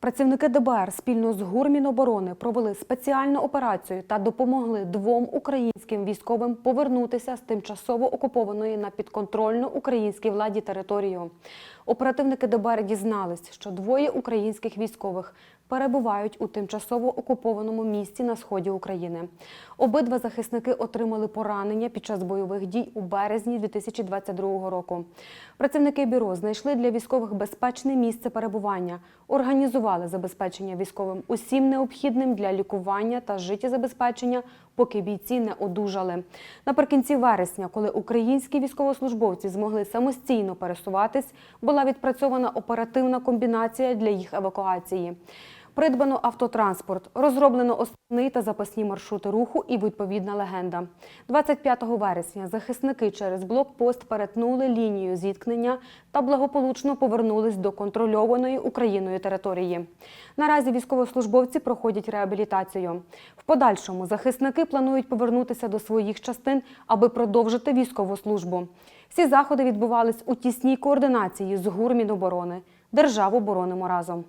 Працівники ДБР спільно з ГУР Міноборони провели спеціальну операцію та допомогли двом українським військовим повернутися з тимчасово окупованої на підконтрольну українській владі територію. Оперативники ДБР дізнались, що двоє українських військових перебувають у тимчасово окупованому місті на сході України. Обидва захисники отримали поранення під час бойових дій у березні 2022 року. Працівники бюро знайшли для військових безпечне місце перебування, організували забезпечення військовим усім необхідним для лікування та життєзабезпечення, поки бійці не одужали. Наприкінці вересня, коли українські військовослужбовці змогли самостійно пересуватись, була відпрацьована оперативна комбінація для їх евакуації. Придбано автотранспорт, розроблено основний та запасні маршрути руху і відповідна легенда. 25 вересня захисники через блокпост перетнули лінію зіткнення та благополучно повернулись до контрольованої Україною території. Наразі військовослужбовці проходять реабілітацію. В подальшому захисники планують повернутися до своїх частин, аби продовжити військову службу. Всі заходи відбувались у тісній координації з ГУР Міноборони. Державу боронимо разом.